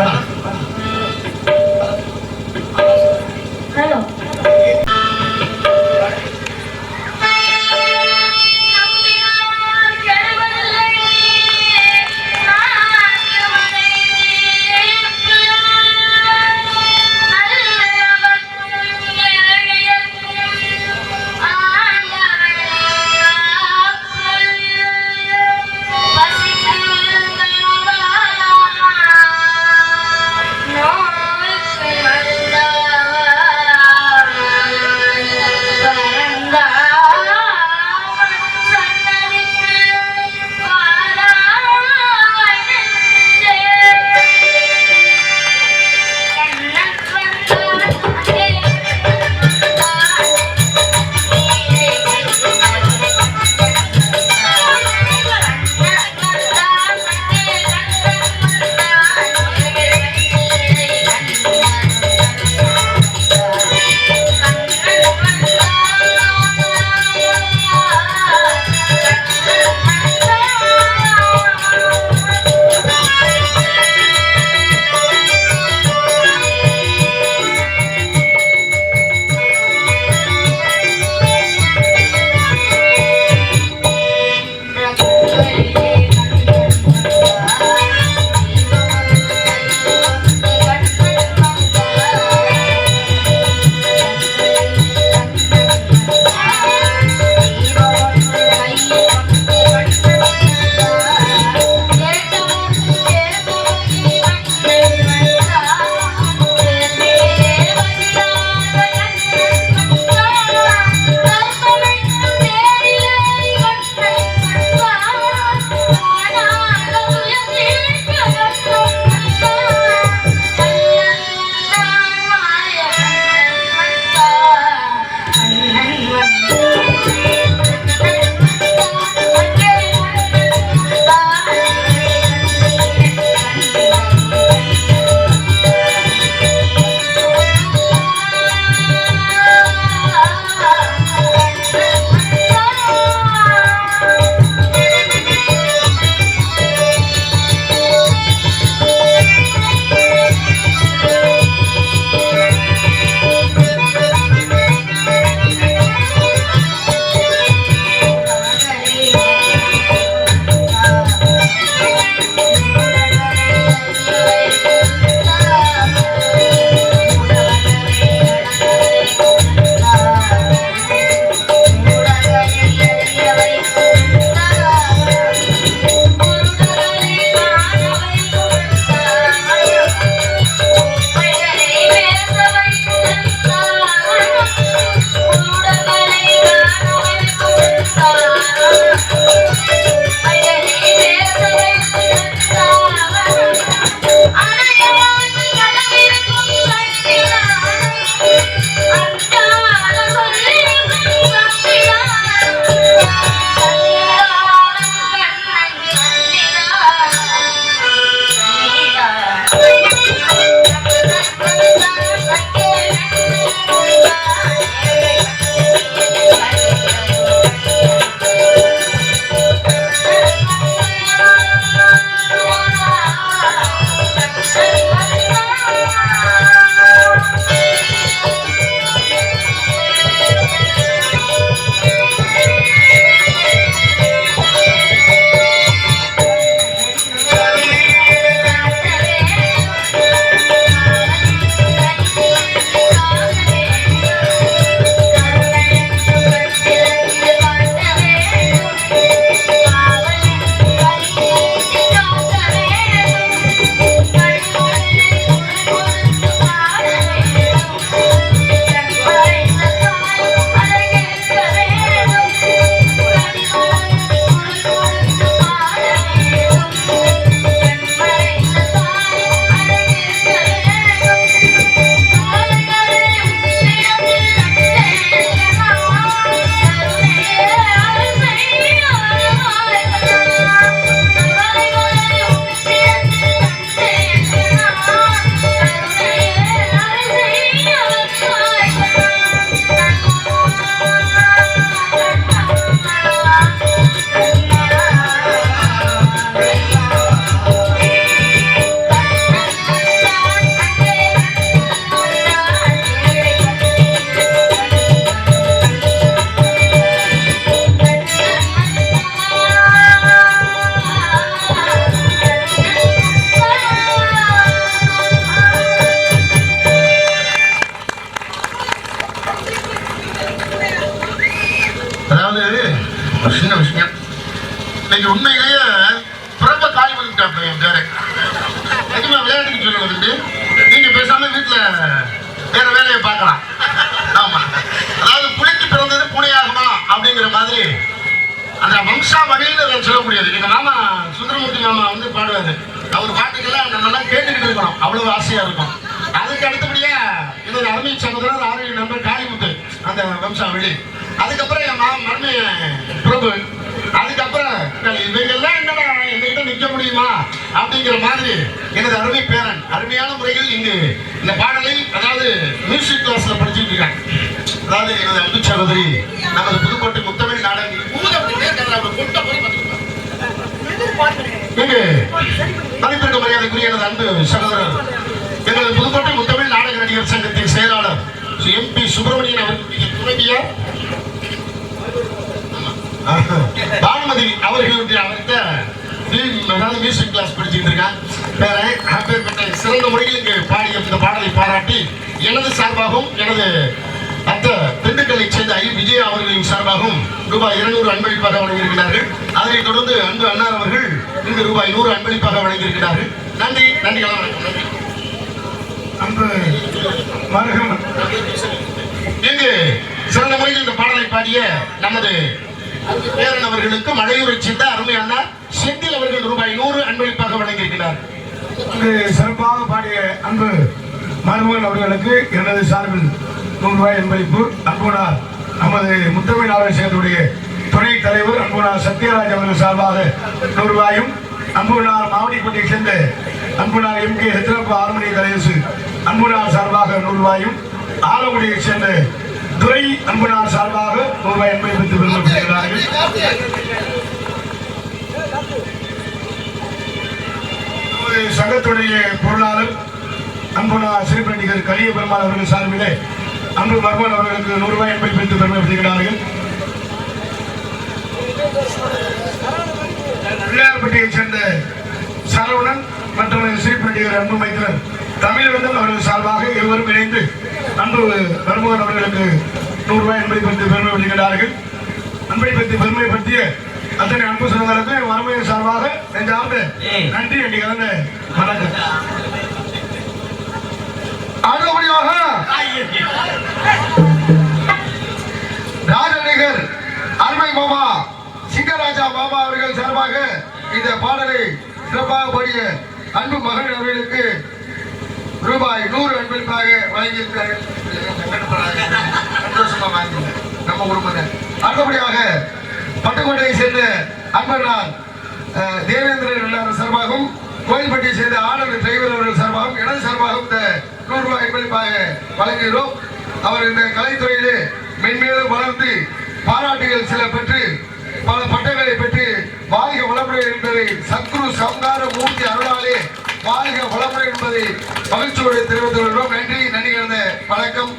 감사합니다. உண்டு நீங்க பேசாம வீட்டுல வேற வேலையை பார்க்கலாம். ஆமா. அதாவது புலிக்கு பிறந்தது பூனையாகுமா அப்படிங்கிற மாதிரி அந்த வம்சா வகையில் சொல்ல சொல்லக்கூடியது. எங்க மாமா சுந்தரமூர்த்தி மாமா வந்து பாடுவாரு. அவர் பாட்டுக்கெல்லாம் அந்த நல்லா கேட்டுக்கிட்டு இருக்கணும். அவ்வளவு ஆசையா இருக்கும். அதுக்கு அடுத்தபடியா என்னோட அருமை சகோதரர் ஆரோக்கிய நம்பர் காளிமுத்து அந்த வம்சாவளி அதுக்கப்புறம் என் மாமா மருமைய பிரபு. அதுக்கப்புறம் இவங்கெல்லாம் என்னடா எங்ககிட்ட முடியுமா? அப்படிங்கிற மாதிரி எனது அருமை பேரன் அருமையான முறையில் இங்கு இந்த பாடலை அதாவது மியூசிக் கிளாஸ்ல படிச்சுட்டு இருக்காங்க அதாவது எனது அன்பு சகோதரி நமது புதுக்கோட்டை முத்தமிழ் நாடகம் ஊத இங்கு மதிப்பிற்கு மரியாதைக்குரிய எனது அன்பு சகோதரர் எங்களது புதுக்கோட்டை முத்தமிழ் நாடக நடிகர் சங்கத்தின் செயலாளர் எம் பி சுப்பிரமணியன் அவர்களுடைய துணைவியார் பானுமதி அவர்களுடைய அவர்கிட்ட அதாவது மியூசிக் கிளாஸ் படிச்சுட்டு இருக்கான் வேற சிறந்த முறையில் இங்கு பாடிய இந்த பாடலை பாராட்டி எனது சார்பாகவும் எனது அத்த திண்டுக்கல்லை சேர்ந்த ஐ விஜயா அவர்களின் சார்பாகவும் ரூபாய் இருநூறு அன்பளிப்பாக வழங்கியிருக்கிறார்கள். அதனைத் தொடர்ந்து அன்பு அண்ணார் அவர்கள் இங்கு ரூபாய் நூறு அன்பளிப்பாக வழங்கியிருக்கிறார்கள். நன்றி நன்றி அன்பு இங்கு சிறந்த முறையில் இந்த பாடலை பாடிய நமது பேரன் அவர்களுக்கு மலையூரை சேர்ந்த அருமை அண்ணா செந்தில் அவர்கள் ரூபாய் நூறு அன்பளிப்பாக வழங்கியிருக்கிறார். அங்கு சிறப்பாக பாடிய அன்பு மருமகன் அவர்களுக்கு எனது சார்பில் நூறு ரூபாய் அன்பளிப்பு. அன்புனார் நமது முத்தமிழ் ஆலோசகருடைய துணைத் தலைவர் அன்புனார் சத்யராஜ் அவர்கள் சார்பாக நூறு ரூபாயும் அன்புனார் மாவடிப்பட்டியை சேர்ந்த அன்புனார் எம் கே ஹெத்ரப்பா ஆர்மணி கலேசு அன்புனார் சார்பாக நூறு ரூபாயும் ஆலங்குடியை சேர்ந்த துறை அன்புனார் சார்பாக ரூபாய் எண்பது பெற்று விரும்பப்படுகிறார்கள் சங்கத்துடைய பொருளாளர் அன்புனா சிறுபண்டிகர் கலிய பெருமாள் அவர்கள் சார்பிலே அன்பு மர்மன் அவர்களுக்கு நூறு ரூபாய் என்பதை பெற்று பெருமைப்படுகிறார்கள் பிள்ளையார்பட்டியைச் சேர்ந்த சரவணன் மற்றும் சிறுபண்டிகர் அன்பு மைத்திரன் தமிழகம் அவர்கள் சார்பாக இருவரும் இணைந்து அன்பு மருமகன் அவர்களுக்கு நூறு ரூபாய் என்பதை பெற்று பெருமைப்படுகிறார்கள் அன்பை பற்றி பெருமைப்படுத்திய அத்தனை அன்பு சொந்தங்களுக்கு மறுமையின் சார்பாக நெஞ்சார்ந்த நன்றி அடி கலந்த வணக்கம். அடுத்தபடியாக ராஜநடிகர் அருமை மாமா சிங்கராஜா மாமா அவர்கள் சார்பாக இந்த பாடலை சிறப்பாக பாடிய அன்பு மகன் அவர்களுக்கு ரூபாய் நூறு அன்பளிப்பாக வழங்கியிருக்கிறார்கள் சந்தோஷமா வாங்கிங்க நம்ம குடும்பத்தை. அடுத்தபடியாக பட்டுக்கோட்டையை சேர்ந்த அன்பர்களால் தேவேந்திரன் எல்லாரும் சார்பாகவும் கோயில்பட்டியை சேர்ந்த ஆனந்த் டிரைவர் அவர்கள் சார்பாகவும் எனது சார்பாகவும் இந்த நூறு ரூபாய் அன்பளிப்பாக வழங்குகிறோம். அவர் இந்த கலைத்துறையிலே மென்மேலும் வளர்ந்து பாராட்டுகள் சில பெற்று பல பட்டங்களை பெற்று வாழ்க வளமுறை என்பதை சத்குரு சங்கார மூர்த்தி அருளாலே வாழ்க வளமுறை என்பதை மகிழ்ச்சியோடு தெரிவித்துக் கொள்கிறோம். நன்றி நன்றி வணக்கம்.